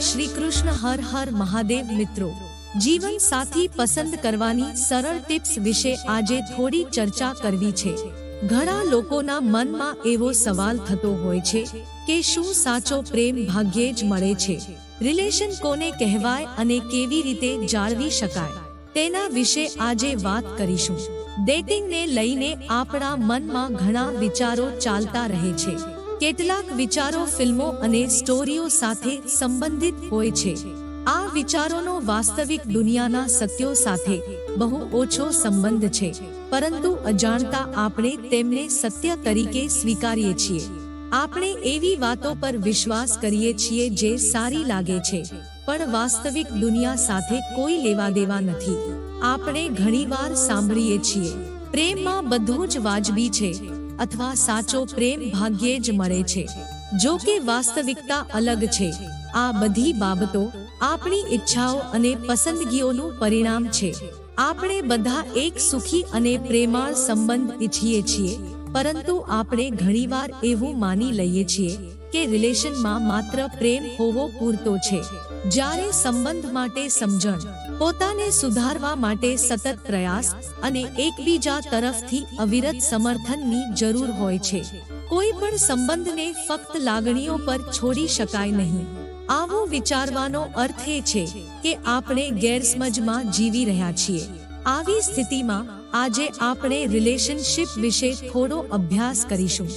જય શ્રી કૃષ્ણ હર હર મહાદેવ મિત્રો. જીવન સાથી પસંદ કરવાની સરળ ટિપ્સ વિશે આજે થોડી ચર્ચા કરવી છે. ઘણા લોકોના મનમાં એવો સવાલ થતો હોય છે કે શું સાચો પ્રેમ ભાગ્યે જ મળે છે? રિલેશન કોને કહેવાય અને કેવી રીતે જાળવી શકાય? તેના વિશે આજે વાત કરીશું. ડેટિંગને લઈને આપણા મનમાં ઘણા વિચારો ચાલતા રહે છે. કેટલાક વિચારો ફિલ્મો અને સ્ટોરીઓ સાથે સંબંધિત હોય છે. આ વિચારોનો વાસ્તવિક દુનિયાના સત્યો સાથે બહુ ઓછો સંબંધ છે, પરંતુ અજાણતા આપણે તેમને સત્ય તરીકે સ્વીકારીએ છીએ. આપણે એવી વાતો પર વિશ્વાસ કરીએ છીએ જે સારી લાગે છે, પણ વાસ્તવિક દુનિયા સાથે કોઈ લેવા દેવા નથી. આપણે ઘણીવાર સાંભળીએ છીએ. પ્રેમમાં બધું જ વાજબી છે અથવા સાચો પ્રેમ ભાગ્યે જ મળે છે. જો કે વાસ્તવિકતા અલગ છે. આ બધી બાબતો આપણી ઈચ્છાઓ અને પસંદગીઓનું પરિણામ છે. આપણે બધા એક સુખી અને પ્રેમાળ સંબંધ ઈચ્છીએ છીએ, પરંતુ આપણે ઘણીવાર એવું માની લઈએ છીએ કે રિલેશનમાં માત્ર પ્રેમ હોવો પૂરતો છે. જ્યારે સંબંધ માટે સમજણ પોતાને સુધારવા માટે સતત પ્રયાસ અને એકબીજા તરફથી અવિરત સમર્થનની જરૂર હોય છે. કોઈ પણ સંબંધને ફક્ત લાગણીઓ પર છોડી શકાય નહીં. આવું વિચારવાનો અર્થ એ છે કે આપણે ગેરસમજમાં જીવી રહ્યા છીએ. આવી સ્થિતિમાં આજે આપણે રિલેશનશિપ વિશે થોડો અભ્યાસ કરીશું.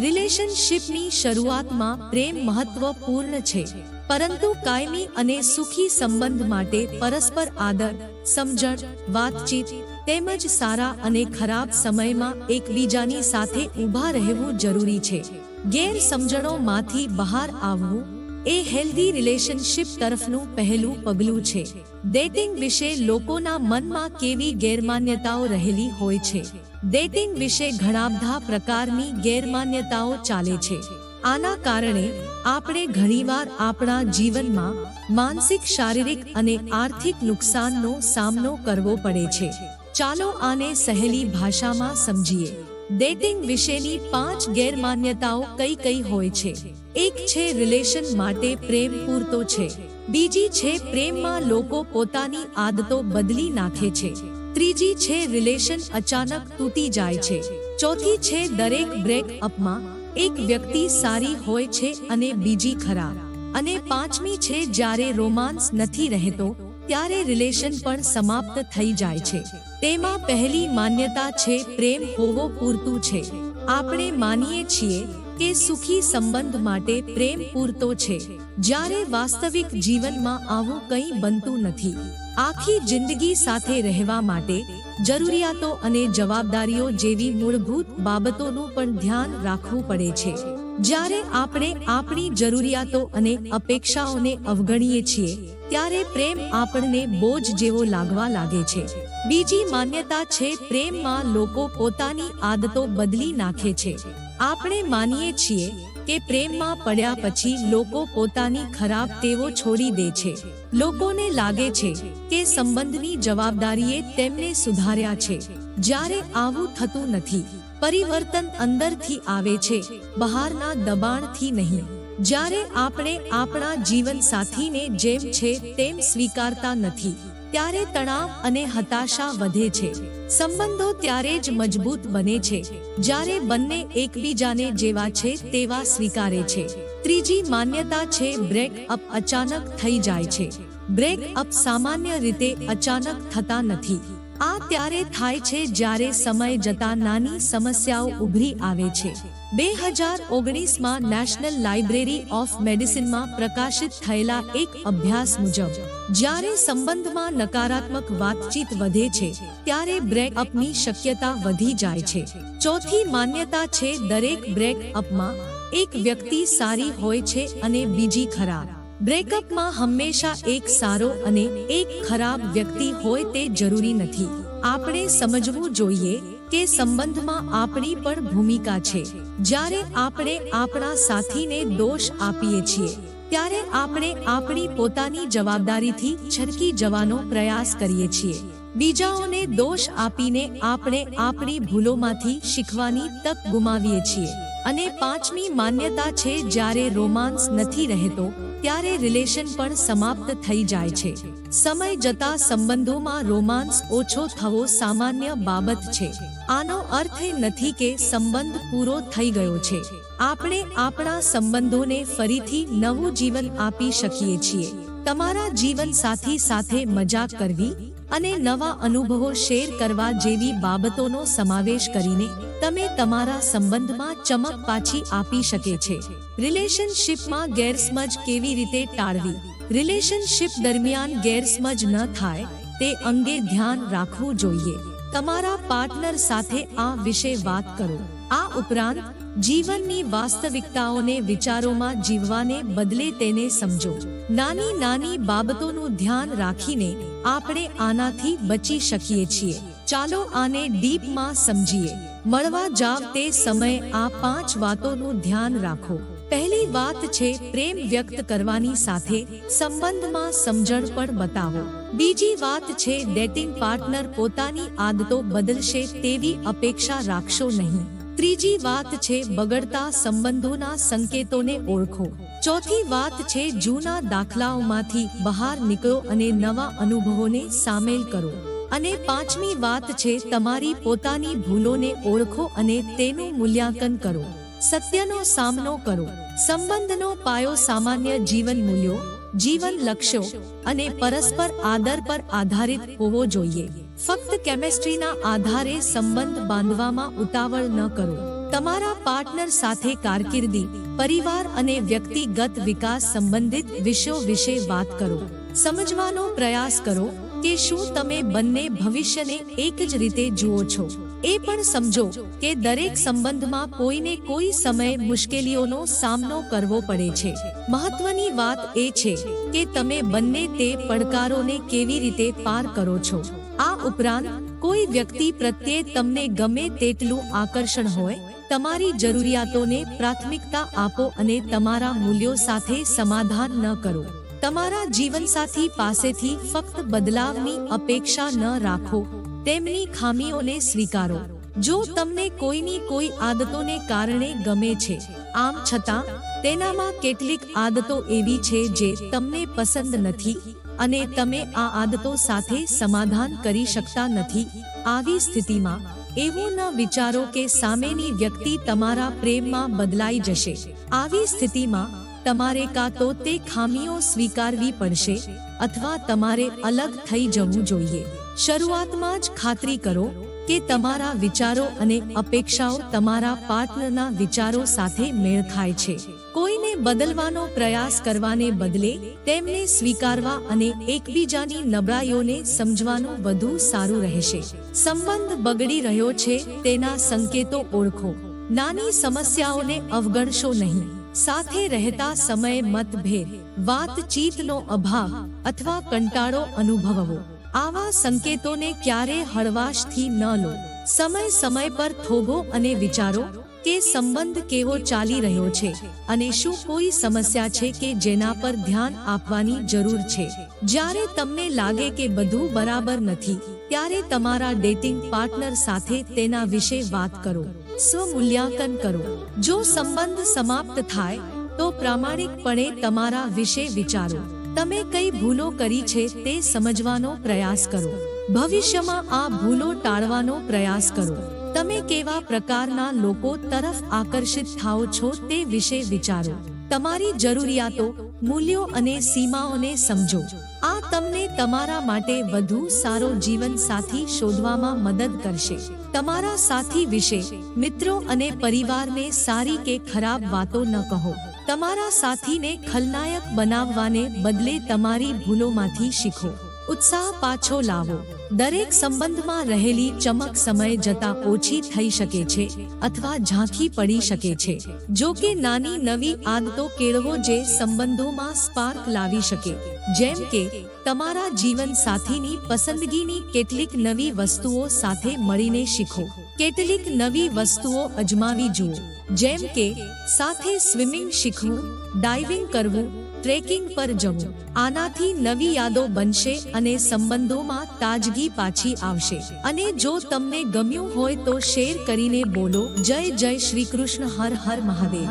રિલેશનશિપની શરૂઆતમાં પ્રેમ મહત્વપૂર્ણ છે. પરંતુ કાયમી અને સુખી સંબંધ માટે પરસ્પર આદર, સમજણ, વાતચીત તેમજ સારા અને ખરાબ સમયમાં એકબીજાની સાથે ઊભા રહેવું જરૂરી છે. ગેરસમજણોમાંથી બહાર આવવું એ હેલ્ધી રિલેશનશિપ તરફનું પહેલું પગલું છે. ડેટિંગ વિશે લોકોના મનમાં કેવી ગેરમાન્યતાઓ રહેલી હોય છે? ડેટિંગ વિશે ઘણા બધા પ્રકારની ગેરમાન્યતાઓ ચાલે છે. આના કારણે આપણે ઘણીવાર આપણા જીવનમાં માનસિક, શારીરિક અને આર્થિક નુકસાનનો સામનો કરવો પડે છે. ચાલો આને સહેલી ભાષામાં સમજીએ. ડેટિંગ વિશેની પાંચ ગેરમાન્યતાઓ કઈ કઈ હોય છે? એક છે રિલેશન માટે પ્રેમ પૂરતો છે. બીજી છે પ્રેમમાં લોકો પોતાની આદતો બદલી નાખે છે. ત્રીજી છે રિલેશન અચાનક તૂટી જાય છે. ચોથી છે દરેક બ્રેક અપમાં એક વ્યક્તિ સારી હોય છે અને બીજી ખરાબ. અને પાંચમી છે, જ્યારે રોમાન્સ નથી રહેતો, ત્યારે રિલેશન પણ સમાપ્ત થઈ જાય છે. તેમાં પહેલી માન્યતા છે, પ્રેમ હોવો પૂરતું છે. આપણે માનીએ છીએ કે સુખી સંબંધ માટે પ્રેમ પૂરતો છે. જ્યારે વાસ્તવિક જીવનમાં આવું કંઈ બનતું નથી. આખી જિંદગી સાથે રહેવા માટે જરૂરિયાતો અને જવાબદારીઓ જેવી મૂળભૂત બાબતોનું પણ ધ્યાન રાખવું પડે છે. જ્યારે આપણે આપણી જરૂરિયાતો અને અપેક્ષાઓને અવગણીએ છીએ, ત્યારે પ્રેમ આપણને બોજ જેવો લાગવા લાગે છે. બીજી માન્યતા છે પ્રેમમાં લોકો પોતાની આદતો બદલી નાખે છે. આપણે માનીએ છીએ કે પ્રેમમાં પડ્યા પછી લોકો પોતાની ખરાબ ટેવો છોડી દે છે. લોકોને લાગે છે કે સંબંધની જવાબદારીએ તેમને સુધાર્યા છે. જ્યારે આવું થતું નથી, પરિવર્તન અંદરથી આવે છે, બહારના દબાણથી નહીં. જ્યારે આપણે આપણા જીવન સાથીને જેમ છે તેમ સ્વીકારતા નથી, ત્યારે તણાવ અને હતાશા વધે છે. સંબંધો ત્યારે જ મજબૂત બને છે. જ્યારે બંને એકબીજાને જેવા છે તેવા સ્વીકારે છે. ત્રીજી માન્યતા છે બ્રેક અપ અચાનક થઈ જાય છે. બ્રેક અપ સામાન્ય રીતે અચાનક થતા નથી. આ ત્યારે થાય છે જ્યારે સમય જતા નાની સમસ્યાઓ ઉભરી આવે છે. બે હજાર ઓગણીસમાં નેશનલ લાઇબ્રેરી ઓફ મેડિસિનમાં પ્રકાશિત થયેલા એક અભ્યાસ મુજબ, જ્યારે સંબંધમાં નકારાત્મક વાતચીત વધે છે, ત્યારે બ્રેક અપની શક્યતા વધી જાય છે. ચોથી માન્યતા છે દરેક બ્રેક અપમાં એક વ્યક્તિ સારી હોય છે અને બીજી ખરાબ. બ્રેકઅપમાં હંમેશા એક સારો અને એક ખરાબ વ્યક્તિ હોય તે જરૂરી નથી. આપણે સમજવું જોઈએ કે સંબંધમાં આપણી પણ ભૂમિકા છે. જ્યારે આપણે આપણા સાથીને દોષ આપીએ છીએ, ત્યારે આપણે આપણી પોતાની જવાબદારીથી છટકી જવાનો પ્રયાસ કરીએ છીએ. બીજાઓને દોષ આપીને આપણે આપણી ભૂલોમાંથી શીખવાની તક ગુમાવીએ છીએ. અને પાંચમી માન્યતા છે, જ્યારે રોમાન્સ નથી રહેતો, ત્યારે રિલેશન પણ સમાપ્ત થઈ જાય છે. સમય જતા સંબંધોમાં રોમાન્સ ઓછો થવો સામાન્ય બાબત છે. આનો અર્થ એ નથી કે સંબંધ પૂરો થઈ ગયો છે. આપણે આપણા સંબંધોને ફરીથી નવું જીવન આપી શકીએ છીએ. તમારા જીવન સાથી સાથે મજાક કરવી અને નવા અનુભવો શેર કરવા જેવી બાબતોનો સમાવેશ કરીને તમે તમારા સંબંધમાં ચમક પાછી આપી શકે છે. રિલેશનશિપમાં ગેરસમજ કેવી રીતે ટાળવી? રિલેશનશિપ દરમિયાન ગેરસમજ ન થાય, તે અંગે ધ્યાન રાખવું જોઈએ. તમારા પાર્ટનર સાથે આ વિશે વાત કરો. આ ઉપરાંત, જીવનની વાસ્તવિકતાઓને વિચારોમાં જીવવાને બદલે તેને સમજો. નાની નાની બાબતોનું ધ્યાન રાખીને આપણે આનાથી બચી શકીએ છીએ. ચાલો આને ડીપમાં સમજીએ. મળવા જાવ તે સમયે આ પાંચ વાતોનું ધ્યાન રાખો. પહેલી વાત છે પ્રેમ વ્યક્ત કરવાની સાથે સંબંધમાં સમજણ પણ બતાવો. બીજી વાત છે ડેટિંગ પાર્ટનર પોતાની આદતો બદલશે તેવી અપેક્ષા રાખશો નહીં. ત્રીજી વાત છે બગડતા સંબંધોના સંકેતોને ઓળખો. ચોથી વાત છે જૂના દાખલાઓમાંથી બહાર નીકળો અને નવા અનુભવોને સામેલ કરો. અને પાંચમી વાત છે તમારી પોતાની ભૂલોને ઓળખો અને તેનું મૂલ્યાંકન કરો. સત્યનો સામનો કરો. સંબંધનો પાયો સામાન્ય જીવન મૂલ્યો, જીવન લક્ષ્યો અને પરસ્પર આદર પર આધારિત હોવો જોઈએ. ફક્ત કેમેસ્ટ્રીના આધારે સંબંધ બાંધવામાં ઉતાવળ ન કરો. તમારા પાર્ટનર સાથે કારકિર્દી, પરિવાર અને વ્યક્તિગત વિકાસ સંબંધિત વિષયો વિશે વાત કરો. સમજવાનો પ્રયાસ કરો કે શું તમે બંને ભવિષ્યને એક જ રીતે જુઓ છો. એ પણ સમજો કે દરેક સંબંધમાં કોઈને કોઈ સમયે મુશ્કેલીઓનો સામનો કરવો પડે છે. મહત્વની વાત એ છે કે તમે બંને તે પડકારોને કેવી રીતે પાર કરો છો. આ ઉપરાંત કોઈ વ્યક્તિ પ્રત્યે તમને ગમે તેટલું આકર્ષણ હોય, તમારી જરૂરિયાતોને પ્રાથમિકતા આપો અને તમારા મૂલ્યો સાથે સમાધાન ન કરો. તમારા જીવનસાથી પાસેથી ફક્ત બદલાવની અપેક્ષા ન રાખો, તેમની ખામીઓને સ્વીકારો. જો તમને કોઈની કોઈ આદતોને કારણે ગમે છે, આમ છતાં, તેનામાં કેટલીક આદતો એવી છે જે તમને પસંદ નથી અને તમે આ આદતો સાથે સમાધાન કરી શકતા નથી. આવી સ્થિતિમાં એવું ન વિચારો કે સામેની વ્યક્તિ તમારા પ્રેમમાં બદલાઈ જશે. આવી સ્થિતિમાં તમારે કાં તો તે ખામીઓ સ્વીકારવી પડશે અથવા તમારે અલગ થઈ જવું જોઈએ. શરૂઆતમાં જ ખાતરી કરો કે તમારા વિચારો અને અપેક્ષાઓ તમારા પાર્ટનરના વિચારો સાથે મેળ ખાય છે. કોઈને બદલવાનો પ્રયાસ કરવાને બદલે તેમને સ્વીકારવા અને એકબીજાની નબળાઈઓને સમજવાનું વધુ સારું રહેશે. સંબંધ બગડી રહ્યો છે તેના સંકેતો ઓળખો. નાની સમસ્યાઓને અવગણશો નહીં. સાથે રહેતા સમયે મતભેદ, વાતચીતનો અભાવ અથવા કંટાળો અનુભવવો. આવા સંકેતોને ક્યારે હળવાશથી ન લો. સમય સમય પર થોભો અને વિચારો કે સંબંધ કેવો ચાલી રહ્યો છે અને શું કોઈ સમસ્યા છે કે જેના પર ધ્યાન આપવાની જરૂર છે. જ્યારે તમને લાગે કે બધું બરાબર નથી, ત્યારે તમારા ડેટિંગ પાર્ટનર સાથે તેના વિશે વાત કરો. સ્વમૂલ્યાંકન કરો. જો સંબંધ સમાપ્ત થાય, તો પ્રામાણિકપણે તમારા વિશે વિચારો. તમે કઈ ભૂલો કરી છે તે સમજવાનો પ્રયાસ કરો. ભવિષ્યમાં આ ભૂલો ટાળવાનો પ્રયાસ કરો. તમે કેવા પ્રકારના લોકો તરફ આકર્ષિત થાઓ છો તે વિશે વિચારો. તમારી જરૂરિયાતો, મૂલ્યો અને સીમાઓને સમજો. આ તમને તમારા માટે વધુ સારો જીવન સાથી શોધવામાં મદદ કરશે. તમારા સાથી વિશે, મિત્રો અને પરિવારને સારી કે ખરાબ વાતો ન કહો. તમારા સાથીને ખલનાયક બનાવવાને બદલે તમારી ભૂલોમાંથી શીખો. ઉત્સાહ પાછો લાવો. દરેક સંબંધમાં રહેલી ચમક સમય જતા ઓછી થઈ શકે છે અથવા ઝાંખી પડી શકે છે. જો કે નાની નવી આદતો કેળવો જે સંબંધોમાં સ્પાર્ક લાવી શકે. જેમ કે, તમારા જીવન સાથીની પસંદગીની કેટલીક નવી વસ્તુઓ સાથે મળીને શીખો. કેટલીક નવી વસ્તુઓ અજમાવી જુઓ. જેમ કે, સાથે સ્વિમિંગ શીખવું, ડાઇવિંગ કરવું ટ્રેકિંગ પર જવું. આનાથી નવી યાદો બનશે અને સંબંધોમાં તાજગી પાછી આવશે. અને જો તમને ગમ્યું હોય તો શેર કરીને બોલો. જય જય શ્રી કૃષ્ણ. હર હર મહાદેવ.